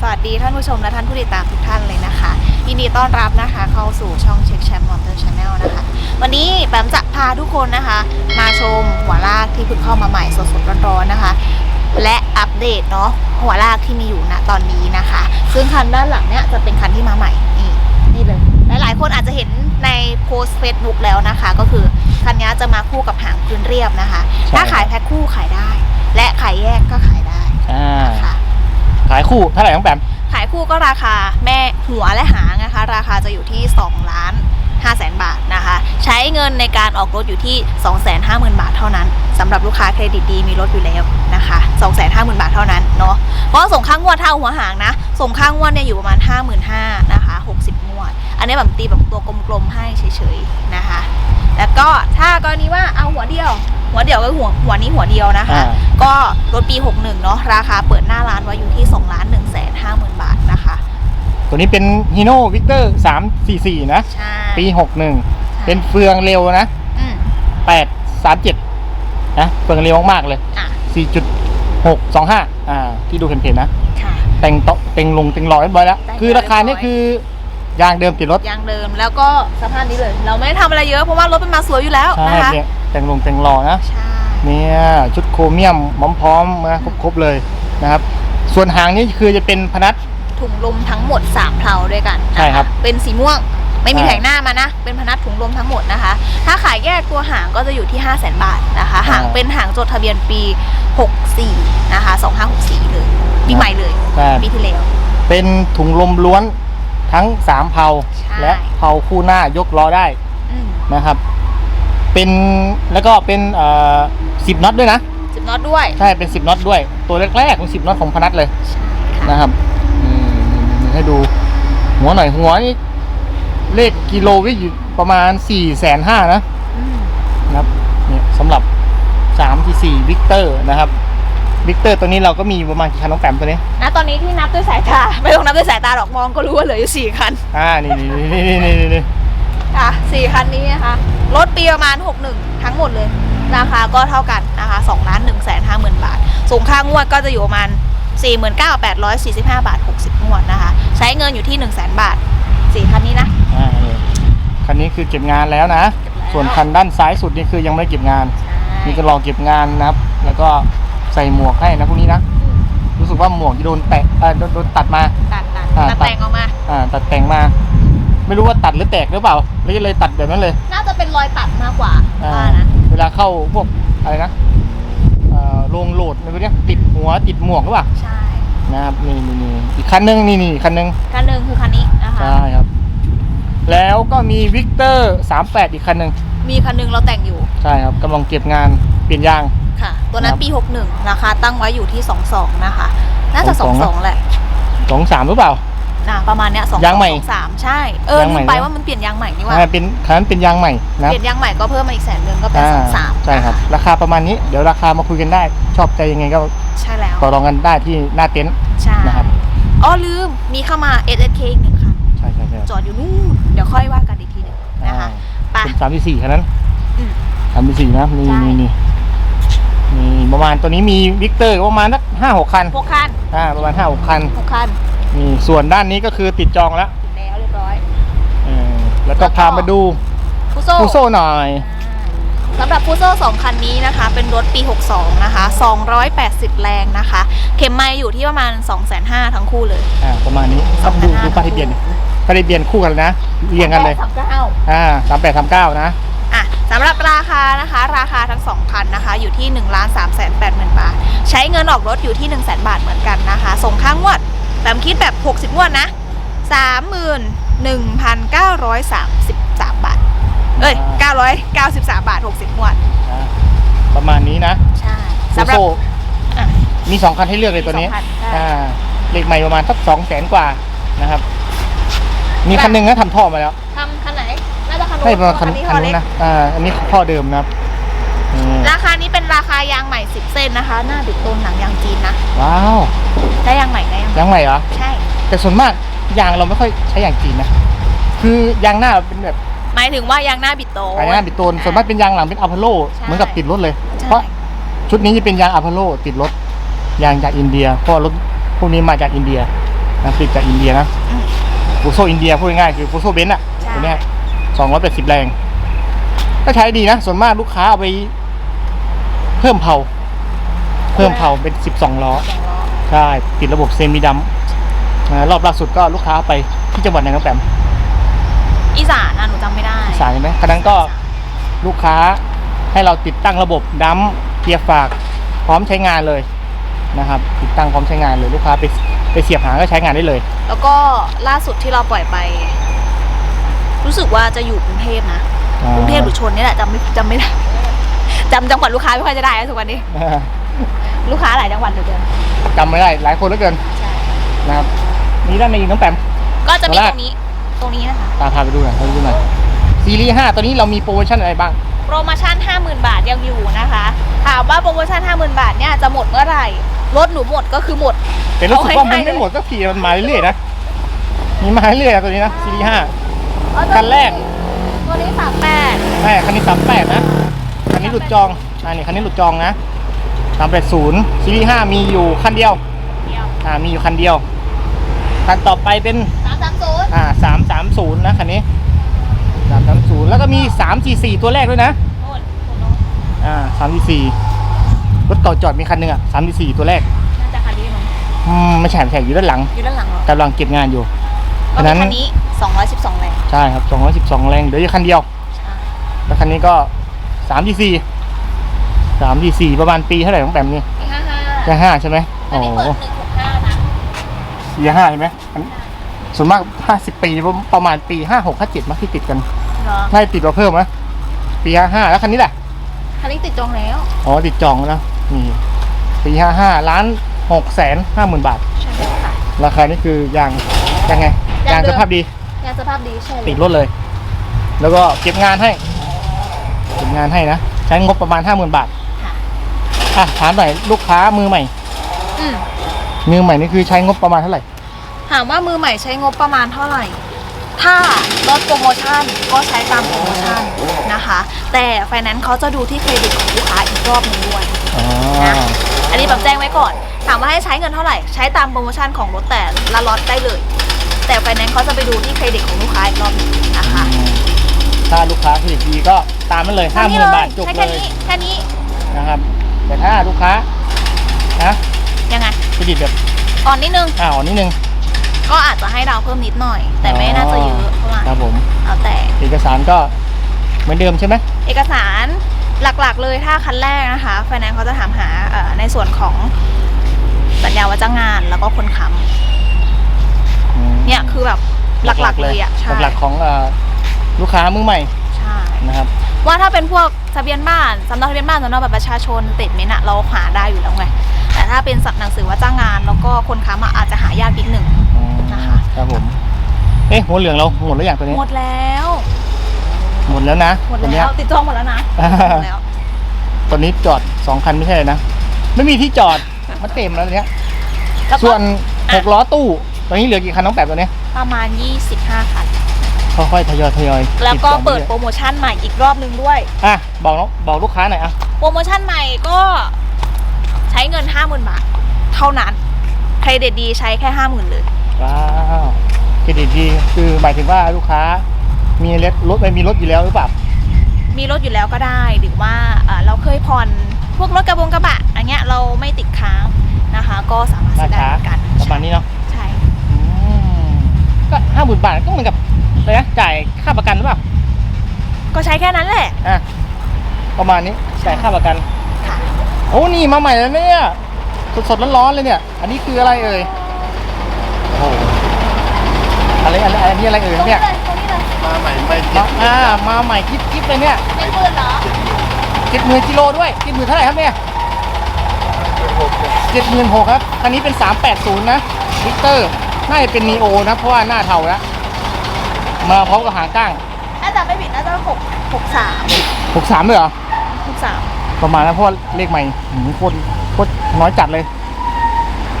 สวัสดีท่านผู้ชมและท่านผู้ติดตามทุกท่านเลยนะคะ ยินดีต้อนรับนะคะเข้าสู่ช่องเช็คแชมป์มอเตอร์ชาแนลนะคะ วันนี้แปมจะพาทุกคนนะคะ มาชมหัวลากที่เพิ่งเข้ามาใหม่สดๆร้อนๆนะคะ และอัปเดตเนาะหัวลากที่มีอยู่ณตอนนี้นะคะ ซึ่งคันด้านหลังเนี่ยจะเป็นคันที่มาใหม่นี่นี่เลยหลายๆคนอาจจะเห็นในโพสเฟซบุ๊กแล้วนะคะ ก็คือคันนี้จะมาคู่กับหางพื้นเรียบนะคะ ถ้าขายแพ็คคู่ขายได้ และขายแยกก็ขายได้อ่าค่ะ ขายคู่เท่าไหร่น้องแปมขายคู่ก็ราคาแม่หัวและหางนะคะ ราคาจะอยู่ที่2ล้าน5แสนบาทนะคะ ใช้เงินในการออกรถอยู่ที่ 250,000 บาทเท่านั้นสำหรับลูกค้าเครดิตดีมีรถอยู่แล้วนะคะ 250,000 บาทเท่านั้นเนาะเพราะส่งค่างวดเท่าหัวหางนะ ส่งค่างวดเนี่ยอยู่ประมาณ 55,000นะคะ 60 งวด อันนี้แบบตีแบบตัวกลมๆให้เฉยๆนะคะ แล้วก็ถ้ากรณีว่าเอาหัวเดียว หัวเดียวก็หัวหัวนี้หัวเดียวนะคะ อ่า ก็รถปี 61 เนาะราคาเปิดหน้าร้านไว้อยู่ที่2ล้าน1แสน50,000บาทนะคะ ตัวนี้เป็นฮีโน่วิกเตอร์344 นะ ใช่ปี 61 เป็นเฟืองเร็วนะ อืม837 นะ เฟืองเร็วมากๆเลย อะ4.625 อ่า ที่ดูเพลินๆนะ ค่ะ แต่งโตะแต่งลงแต่งลอยเรียบร้อยแล้ว แต่งคือราคาเรีนี้ยบร้อย คือยางเดิมติดรถยางเดิมแล้วก็สภาพนี้เลย เราไม่ได้ทำอะไรเยอะเพราะว่ารถเป็นมาสวยอยู่แล้วใช่นะคะ เนี่ย แต่งลงแต่งลอนะใช่เนี่ยชุดโครเมียมพร้อมๆนะครบๆเลยนะครับ ส่วนหางนี่คือจะเป็นพนัทถุงลมทั้งหมด3เพลาด้วยกันนะะใช่ครับ เป็นสีม่วงไม่มีใช่แผงหน้ามานะ เป็นพนัดถุงลมทั้งหมดนะคะ ถ้าขายแยกตัวหางก็จะอยู่ที่ 5 0 0 0 0 0บาทนะคะ หางเป็นหางจดทะเบียนปี 64 นะคะ 2564 เลย ปีใหม่เลยใช่ปีที่แล้ว เป็นถุงลมล้วนทั้ง 3เพลาใช่และเพลาคู่หน้ายกล้อได้อืมนะครับ เป็นแล้วก็เป็นเอ่อสิบน็อตด้วยนะสิบน็อตด้วย ใช่เป็นสิบน็อตด้วย ตัวแรกๆของสิบน็อตของพนัทเลยใช่ค่ะนะครับนี่นี่ให้ดู หัวหน่อยหัวนี่เลขกิโลวิอยู่ประมาณ4ี่แสนห้านะอืมนะครับเนี่ยสำหรับ3ที่4วิกเตอร์นะครับวิกเตอร์ตัวนี้เราก็มีอยู่ประมาณกี่คันน้องแปมตัวนี้ณตอนนี้ที่นับด้วยสายตา ไม่ต้องนับด้วยสายตาหรอกมองก็รู้ว่าเหลืออยู่สี่คัน อ่า นี่นี่นี่นี่นี่นี่อะสี่คันนี้นะคะ รถปีประมาณ 61 ทั้งหมดเลยราคาก็เท่ากันนะคะ2ล้าน1แสนห้าหมื่นบาท ส่งค่างวดก็จะอยู่ประมาณ 49,845 บาท 60งวดนะคะ ใช้เงินอยู่ที่ 1 0 0 0 0แสนบาทสี่คันนี้นะอ่านี่คันนี้คือเก็บงานแล้วนะเก็บแล้วส่วนคันด้านซ้ายสุดนี่คือยังไม่ได้เก็บงาน นี่ก็รอเก็บงานนะครับ แล้วก็ใส่หมวกให้นะพวกนี้นะอืมรู้สึกว่าหมวกจะโดนแตะเอ่อโดนโดนตัดมา ตัดตัดอ่าตัดตัดแต่งออกมา อ่า ตัดแต่งมา ไม่รู้ว่าตัดหรือแตกหรือเปล่าเลยเลยตัดแบบนั้นเลย น่าจะ เป็นรอยตัดมากกว่าอ่าว่านะเวลาเข้าพวกอะไรนะเอ่อโรงโหลดอะไรพวกเนี้ยติดหัวติดหมวกหรือเปล่าใช่นะครับนี่นี่นี่อีกคันหนึงนี่นี่คันหนึงคันหนึ่งคือคันนี้นะคะ ใช่ครับ แล้วก็มีวิกเตอร์38 อีกคันหนึ่งมีคันหนึ่งเราแต่งอยู่ใช่ครับกำลังเก็บงานเปลี่ยนยาง ค่ะ ตัวนั้นครับปี 61 ราคาตั้งไว้อยู่ที่ 22 นะคะ น่าจะ 22นะ22แหละ สองสามหรือเปล่า นะประมาณเนี้ย2ยางใหม่สามใช่เออยางลืใหม่มไปนะ ว่ามันเปลี่ยนยางใหม่นี่ว่าอ่าเป็นคันนั้นเป็นยางใหม่นะเปลี่ยนยางใหม่ก็เพิ่มมาอีกแสนหนึ่งก็เป็นอ่าสองสามใช่ครับ ราคาประมาณนี้เดี๋ยวราคามาคุยกันได้ ชอบใจยังไงก็ใช่แล้วต่อรองกันได้ที่หน้าเต็นท์ ใช่นะครับ อ๋อลืมมีเข้ามา SSK อีกหนึ่งค่ะใช่ใช่ใช่จอดอยู่นู่นเดี๋ยวค่อยว่ากันอีกทีหนึ่งนะคะไป เป็นสามที่สี่คันนั้นอืมสามที่สี่นะนี่ใช่ นี่นี่นี่ประมาณตัวนี้มีวิกเตอร์ประมาณสักห้าหกคัน หกคันอ่าประมาณห้าหกคัน หกคัน นี่ส่วนด้านนี้ก็คือติดจองแล้วถึงแล้วเรียบร้อย เออแล้วก็ พามาดูฟูโซ่ฟูโซ่หน่อย สำหรับฟูโซ่สองคันนี้นะคะ เป็นรถปี 62 นะคะ 280 แรงนะคะ เข็มไม้อยู่ที่ประมาณ 2,500ทั้งคู่เลย อ่า ประมาณนี้ต้องดูดูป้ายทะเบียนป้ายทะเบียนคู่กันเลยนะ เรียงกันเลย สามเก้าอ่าสามแปดสามเก้านะ อะสำหรับราคานะคะ ราคาทั้งสองคันนะคะ อยู่ที่1นึ่งล้านสามแสนแปดหมื่นบาท ใช้เงินออกรถอยู่ที่1นึ่งแสนบาทเหมือนกันนะคะ ส่งค่างวด แบบคิดแบบ 60งวดนะสามหมื่นหนึ่งพันเก้าร้อยสามสิบสามบาท เอ้ยเก้าร้อยเก้าสิบสามบาทหกสิบงวด อ่าประมาณนี้นะใช่ฟูสำหรับ โซ่อะมีสองคันให้เลือกเลยตัวนี้มีสองคันใช่อ่าเลขใหม่ประมาณสักสองแสนกว่านะครับ มีคันหนึ่งนะทำท่อมาแล้วทำคันไหน น่าจะคันนู้นให้ประมาณคันนี้คันคันนู้เล็นกนะอ่าอันนี้ท่อเดิมนะครับนี่ราคา นี้เป็นราคายางใหม่ 10 เส้นนะคะ หน้าบิดต้นหนังยางจีนนะ ว้าวได้ยางใหม่ได้ยางใหม่ยางใหม่เหรอ ใช่ แต่ส่วนมากยางเราไม่ค่อยใช้ยางจีนนะ คือยางหน้าเป็นแบบหมายถึงว่ายางหน้าบิดโตยางหน้าบิดโตนส่วนมากเป็นยางหลังเป็นอัพโลใช่เหมือนกับติดรถเลยใช่เพราะชุดนี้จะเป็นยางอัพโลติดรถยางจากอินเดียเพราะรถพวกนี้มาจากอินเดียนะผลิตจากอินเดียนะอืมฟูโซอินเดียพูดง่ายๆคือฟูโซเบนซ์อะใช่ตัวเนี้ยสองร้อยแปดสิบแรง ก็ใช้ดีนะ ส่วนมากลูกค้าเอาไป เพิ่มเผา เพิ่มเผาเป็นสิบสองล้อ สองล้อใช่ ติดระบบเซมิดัมนะรอบล่าสุดก็ลูกค้าเอาไปที่จังหวัดไหนครับแปมอีสานอะหนูจำไม่ได้อีสานใช่ไหมคันนั้นก็ลูกค้าให้เราติดตั้งระบบดัมเกียร์ฝากพร้อมใช้งานเลยนะครับ ติดตั้งพร้อมใช้งานเลยลูกค้าไปไปเสียบหางก็ใช้งานได้เลย แล้วก็ล่าสุดที่เราปล่อยไป รู้สึกว่าจะอยู่กรุงเทพนะกรุงเทพหรือชนนี่แหละจำไม่จำไม่ได้ จำจังหวัดลูกค้าไม่ค่อยจะได้แล้วทุกวันนี้อ่าลูกค้าหลายจังหวัดเหลือเกินจำไม่ได้หลายคนเหลือเกินใช่นะครับนี่ด้านในน้องแปมก็จะมีตัวแรตกรงนี้ ตรงนี้นะคะตามพาไปดูหน่อยพาไปดูหน่อยซีรีส์5ตัวนี้เรามีโปรโมชั่นอะไรบ้าง โปรโมชั่น 50,000 บาทยังอยู่นะคะ ถามว่าโปรโมชั่น 50,000 บาทเนี่ยจะหมดเมื่อไหร่รถหนูหมดก็คือหมดแต่รู้สึกว่ามันเอาให้ไม่หมดสักทีมันมาเรื่อยๆนะมีมาเรื่อยๆนะตัวนี้นะซีรีส์5คันแรก ตัวนี้สามแปดแม่คันนี้ 38 นะคั นนี้หลุดจองอันนี้คันนี้หลุดจองนะ380ซีรีส์5มีอยู่คันเดียว เดียวอ่ามีอยู่คันเดียว คันต่อไปเป็นสามสามศูนย์อ่า330นะคันนี้330แล้วก็มี344ตัวแรกด้วยนะโน่นโน่นอ่า344รถเก่าจอดมีคันหนึ่งอะ344ตัวแรก น่าจะคันนี้มั้งอืมไม่ใช่ไม่ใช่อยู่ด้านหลังอยู่ด้านหลังเหรอกำลังเก็บงานอยู่ก็คันเป็นั้นน คันนี้212แรงใช่ครับ212แรงเหลืออยู่คันเดียว ใช่แล้วคันนี้ก็ 344 344ประมาณปีเท่าไหร่ของแปมนี่ห้าห้าแค่ห้าใช่ไหมอันโอ้นี้โหเปิดหนึ่งหกห้านะปีห้าใช่ไหมอันส่วนมาก50ปีประมาณปี56 57มั้งที่ติดกันเหรอน่าจะติดมาเพิ่มไหมปี55แล้วคันนี้แหละคันนี้ติดจองแล้ว อ๋อ ติดจองแล้วนะนี่ปี55ล้าน6แสน5หมื่นบาท ใช่ไหมค่ะ ราคานี่คือยางยังไง ยางยางเดิสมภาพดี ยางสภาพดีใช่เลยติดรถเลย แล้วก็เก็บงานให้ เก็บงานให้นะ ใช้งบประมาณ 50,000 บาทค่ะอะถามหน่อยลูกค้ามือใหม่ อืมมือใหม่นี่คือใช้งบประมาณเท่าไหร่ ถามว่ามือใหม่ใช้งบประมาณเท่าไหร่ ถ้าลดโปรโมชั่นก็ใช้ตามโปรโมชั่นนะคะ แต่ไฟแนนซ์เขาจะดูที่เครดิตของลูกค้าอีกรอบหนึงด้วย อ๋อ นะอันนี้แบบแจ้งไว้ก่อน ถามว่าให้ใช้เงินเท่าไหร่ ใช้ตามโปรโมชั่นของรถแต่ละล็อตได้เลย แต่ไฟแนนซ์เขาจะไปดูที่เครดิตของลูกค้าอีกรอบหนึงนะคะ ถ้าลูกค้าเครดิตดีก็ตามนั้นเลยแค่50,000นี้เลยบาทจบใช้เลแค่ยนี้แค่นี้นะครับ แต่ถ้าลูกค้านะยังไงเครดิตแบบอ่อนนิดนึงอ่าอ่อนนิดนึงก็อาจจะให้ดาวเพิ่มนิดหน่อย แต่ไม่น่าจะเยอะเพราะว่าครับผมเอาแต่เอกสารก็เหมือนเดิมใช่ไหมเอกสารหลักๆ เลยถ้าคันแรกนะคะไฟแนนซ์เขาจะถามหาเอ่อในส่วนของสัญญาว่าจ้างงานแล้วก็คนค้อืมำเนี่ยคือแบบหลักๆเลยอะใช่หลักๆของเอ่อ ลูกค้ามือใหม่ใช่ นะครับ ว่าถ้าเป็นพวกทะเบียนบ้านสำเนาทะเบียนบ้านสำเนาบัตรประชาชนติดเมนอะเราหาได้อยู่แล้วไง แต่ถ้าเป็นหนังสือว่าจ้างงาน แล้วก็คนค้ำอะอาจจะหายากนิดหนึ่งอืมนะคะ ครับผม เอ๊ะหัวเหลืองเราหมดแล้วอย่างตัวนี้ หมดแล้ว หมดแล้วนะหมดตัวแล้เนี้ยว ติดจองหมดแล้วนะอ่า หมดแล้วตัวนี้จอดสองคันไม่ใช่เลยนะ ไม่มีที่จอด มันเต็มแล้วตัวเนี้ย แล้วก็ส่วนอะหกล้อตู้ ตอนนี้เหลือกี่คันน้องแปบตัวเนี้ยประมาณ 25คัน ค่อยๆทยอยทยอยแล้วก็ติต่อเปิดรื่อยโปรโมชั่นใหม่อีกรอบนึงด้วยๆอะบอกน้องบอกลูกค้าหน่อยอะโปรโมชั่นใหม่ก็ใช้เงิน 50,000 บาท เท่านั้นเครดิตดีใช้แค่ 50,000เลยว้าวเครดิตดีคือหมายถึงว่าลูกค้ามีรถรถไม่มีรถอยู่แล้วหรือเปล่ามีรถอยู่แล้วก็ได้หรือว่าเอ่อเราเคยผ่อนพวกรถกระบงกระบะอันเนี้ยเราไม่ติดค้างนะคะ ก็สามารถราซื้อได้คาเหมือนกันประมาณนี้เนาะใช่อืมก็ห้าหมื่นบาทก็เหมือนกับ อะไรนะจ่ายค่าประกันหรือเปล่าก็ใช้แค่นั้นแหละ อะประมาณนี้จ่ายค่าประกันค่ะ โอ้นี่มาใหม่แล้วเนี่ยสดๆร้อนๆเลยเนี่ย อันนี้คืออะไรเอ่ยโอ้โหอะไรอะไรอันนี้อะไรเอ่ยเนี่ยมาใหม่ไปมาอ่ามาใหม่กิ๊บกิ๊บเลยเนี่ยไม่ปืนเหรอเจ็ดหมื่นกิโลด้วยเจ็ดหมื่นเท่าไหร่ครับเนี่ยเจ็ดหมื่นหกครับคันนี้เป็นสามแปดศูนย์นะวิกเตอร์น่าจะเป็นนีโอนะเพราะว่าหน้าเทาแล้ว มาพร้อมกับหางก้างน่าจะไม่ผิดน่าจะหกหกสามหกสามเลยเหรอหกสามประมาณนั้นเพราะว่าเลขใหม่หืมโคตรโคตรน้อยจัดเลย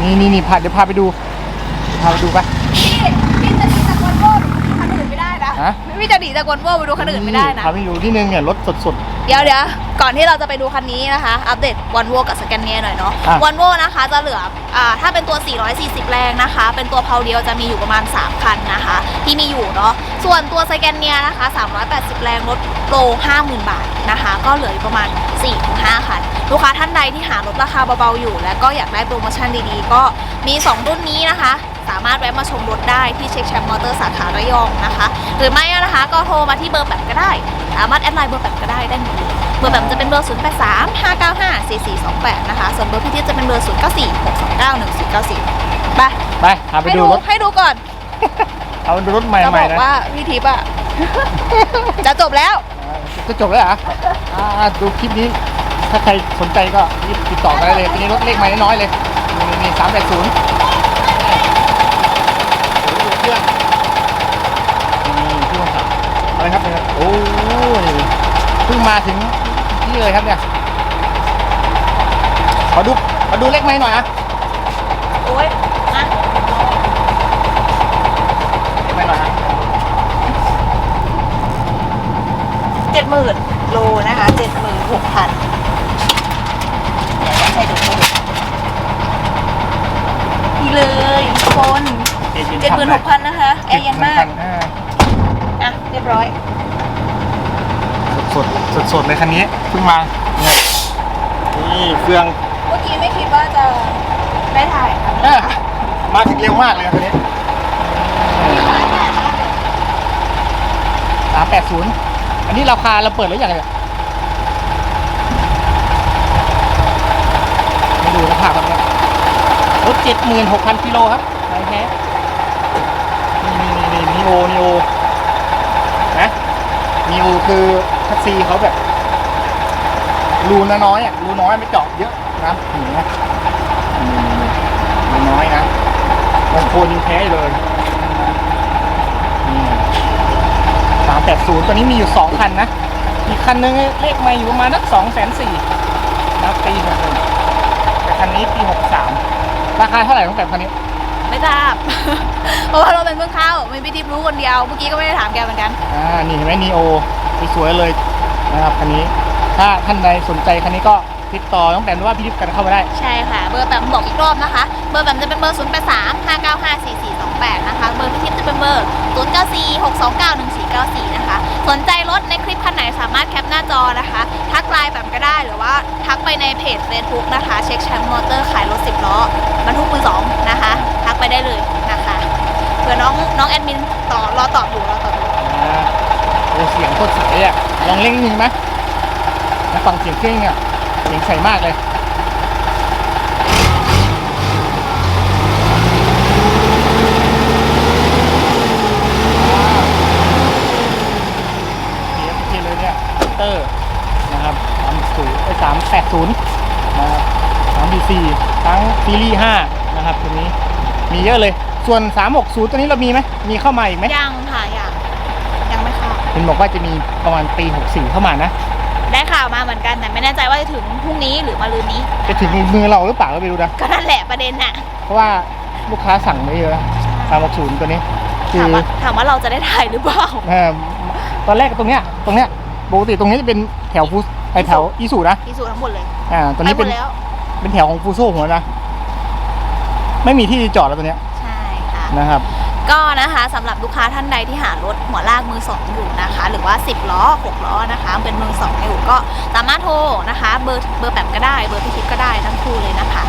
นี่นี่นี่พาเดี๋ยวพาไปดู พาไปดูไป พี่พี่จะ ติดตะกอนโก้คันอื่นไม่ได้นะฮะ ไม่จะหนีจากวันโวไปดูคันอื่นไม่ได้นะ พาไปดูที่นึงเนี่ยรถสด เดี๋ยวเดี๋ยวก่อนที่เราจะไปดูคันนี้นะคะ อัปเดตวันโวกับสแกนเนียหน่อยเนาะอะ วันโวนะคะจะเหลืออ่าถ้าเป็นตัว 440 แรงนะคะ เป็นตัวเพาเดียวจะมีอยู่ประมาณ 3 คันนะคะ ที่มีอยู่เนาะส่วนตัวสแกนเนียนะคะ 380 แรงลดโปร50,000 บาทนะคะ ก็เหลืออยู่ประมาณ 4-5 คัน ลูกค้าท่านใดที่หารถราคาเบาๆอยู่ และก็อยากได้โปรโมชั่นดีๆ ก็มี 2 รุ่นนี้นะคะ สามารถแวะมาชมรถได้ที่เช็คแชมป์มอเตอร์สาขาระยองนะคะ หรือไม่นะคะก็โทรมาที่เบอร์แบบก็ได้ สามารถแอดไลน์เบอร์แบบก็ได้ได้หมดเลยเบอร์แบบจะเป็นเบอร์ 0 8 3 5 9 5 4 4 2 8 นะคะ ส่วนเบอร์พี่ทิพย์จะเป็นเบอร์ 0 9 4 6 2 9 1 4 9 4ไปๆไปพาไปให้ดูดูรถ ให้ดูก่อนเอาดูรถใหจะบม่อกๆนะว่าพี่ทิพย์อะ จะจบแล้วอ่าจะจบแล้วเหรออ่าดูคลิปนี้ ถ้าใครสนใจก็รีบติดต่อกันได้เลยทีนี้รถเลขใหม่น้อยๆเลยนี่นี่สามแปดศูนย์เครื่องนี่พี่คนขับ อะไรครับเนี่ยโอ้ยเพิ่งมาถึงที่เลยครับเนี่ยขอดูขอดูเลขใหม่หน่อยนะโอ้ยนะเลขใหม่หน่อยนะเจ็ดหมื่นโลนะคะเจ็ดหมื่นหกพันให้ดูให้ดูนี่เลยทุกคนเจ็ดหมื่นหกพันนะคะแอร์เย็นมากอ่าอะเรียบร้อย สดสดสดๆเลยคันนี้เพิ่งมาเนี่ยนี่เฟืองเมื่อกี้ไม่คิดว่าจะได้ถ่ายค่ะเอ้อมาถึงเร็วมากเลยคันนี้สามแปดศูนย์อันนี้ราคาเราเปิดแล้วอย่างไรมาดูราคาครับเนี่ยรถเจ็ดหมื่นหกพันกิโลครับไรแท้นี่นี่นี่นีโอนีโอนะ นีโอคือแท็กซี่เขาแบบ รูน้อยอะรูน้อยไม่เจาะเยอะนะอย่างเงี้ยรูน้อยนะบางโคนยิงแท้เลยสามแปดศูนย์ตัวนี้มีอยู่สองคันนะ อีกคันนึงเลขไม่อยู่ประมาณนักสองแสนสี่นะปีหกหนึ่งแต่คันนี้ปีหกสามราคาเท่าไหร่ตั้งแต่คันนี้ ไม่ทราบ เพราะว่าเราเป็นเพิ่งเข้าไม่พี่ทิพย์รู้คนเดียว เมื่อกี้ก็ไม่ได้ถามแกเหมือนกัน อ่า นี่เห็นไหมนีโอสวยๆเลยนะครับคันนี้ ถ้าท่านใดสนใจคันนี้ก็ติดต่อต้องแต่ว่าพี่ทิพย์กันเข้ามาได้ ใช่ค่ะ เบอร์แบบบอกอีกรอบนะคะ เบอร์แบบจะเป็นเบอร์ 0 8 3 5 9 5 4 4 2 8 นะคะ เบอร์พี่ทิพย์จะเป็นเบอร์ 0 9 4 6 2 9 1 4 9 4 นะคะ สนใจรถในคลิปคันไหนสามารถแคปหน้าจอนะคะทัก ไลน์แบบก็ได้หรือว่าทักไปในเพจ Facebook นะคะ เช็คแชมป์มอเตอร์ขายรถสิบล้อบรรทุกมือสองนะคะ ทักไปได้เลยนะคะเผื่อน้องน้องแอดมินต่อรอตอบอยู่รอตอบอยู่โอ้เสียงโคตรใสอะลองเล่นนิดนึงไหมมาฟังเสียงเครื่องเนี่ยเสียงใสมากเลย 0นะครับ3 4ทั้งซีรีส์5นะครับตัวนี้มีเยอะเลย ส่วน 360 ตัวนี้เรามีไหมมีเข้ามาอีกไหมยังค่ะยังยังไม่เข้าคุณบอกว่าจะมีประมาณปี 64 เข้ามานะ ได้ข่าวมาเหมือนกันแต่ไม่แน่ใจว่าจะถึงพรุ่งนี้หรือมะรืนนี้ จะถึงมือเราหรือเปล่าก็ไม่รู้นะก็นั่นแหละประเด็นน่ะเพราะว่าลูกค้าสั่งไม่เยอะ360 ตัวนี้ถามว่าถามว่าเราจะได้ถ่ายหรือเปล่าตอนแรกตรงเนี้ยตรงเนี้ยปกติตรงนี้จะเป็นแถวฟู ไอแถวอีสูนะพิสูจน์ทั้งหมดเลยอ่าตัวไปนี้หมเป็นดแล้วเป็นแถวของฟูโซ่หัวนะ ไม่มีที่จอดแล้วตัวเนี้ยใช่ค่ะนะครับ ก็นะคะสำหรับลูกค้าท่านใดที่หารถหัวลากมือสองอยู่นะคะ หรือว่า 10 ล้อ 6 ล้อนะคะ เป็นมือสองอยู่ก็สามารถโทรนะคะ เบอร์เบอร์แบบก็ได้ เบอร์พิชิตก็ได้ทั้งคู่เลยนะคะ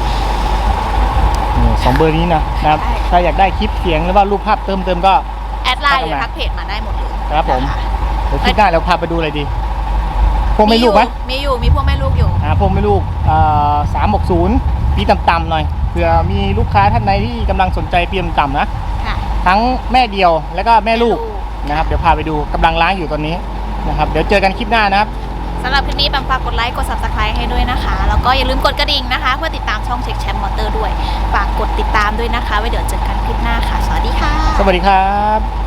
นี่สองเบอร์นี้นะนะครับใช่ถ้าอยากได้คลิปเสียงหรือว่ารูปภาพเติมเติมก็ แอดไลน์หรือทัทักกมาเพจมาได้หมดเลยครับผมนะคะเดี๋ยวคลิปหน้าเราพาไปดูอะไรดี พวกไม่ลูกไหมมีอยู่ มีพวกแม่ลูกอยู่ อ่าพวกไม่ลูกสามหกศูนย์ปีต่ำๆหน่อย เผื่อมีลูกค้าท่านใดที่กำลังสนใจปีต่ำๆนะ ค่ะ ทั้งแม่เดียวแล้วก็แม่ลูกแม่ลูกนะครับ เดี๋ยวพาไปดูกำลังล้างอยู่ตอนนี้นะครับ เดี๋ยวเจอกันคลิปหน้านะครับสำหรับคลิปนี้ปังฝากกดไลค์ กด subscribe ให้ด้วยนะคะ แล้วก็อย่าลืมกดกระดิ่งนะคะ เพื่อติดตามช่องเช็คแชมป์มอเตอร์ด้วย ฝากกดติดตามด้วยนะคะ ไว้เดี๋ยวเจอกันคลิปหน้าค่ะ สวัสดีค่ะ สวัสดีครับ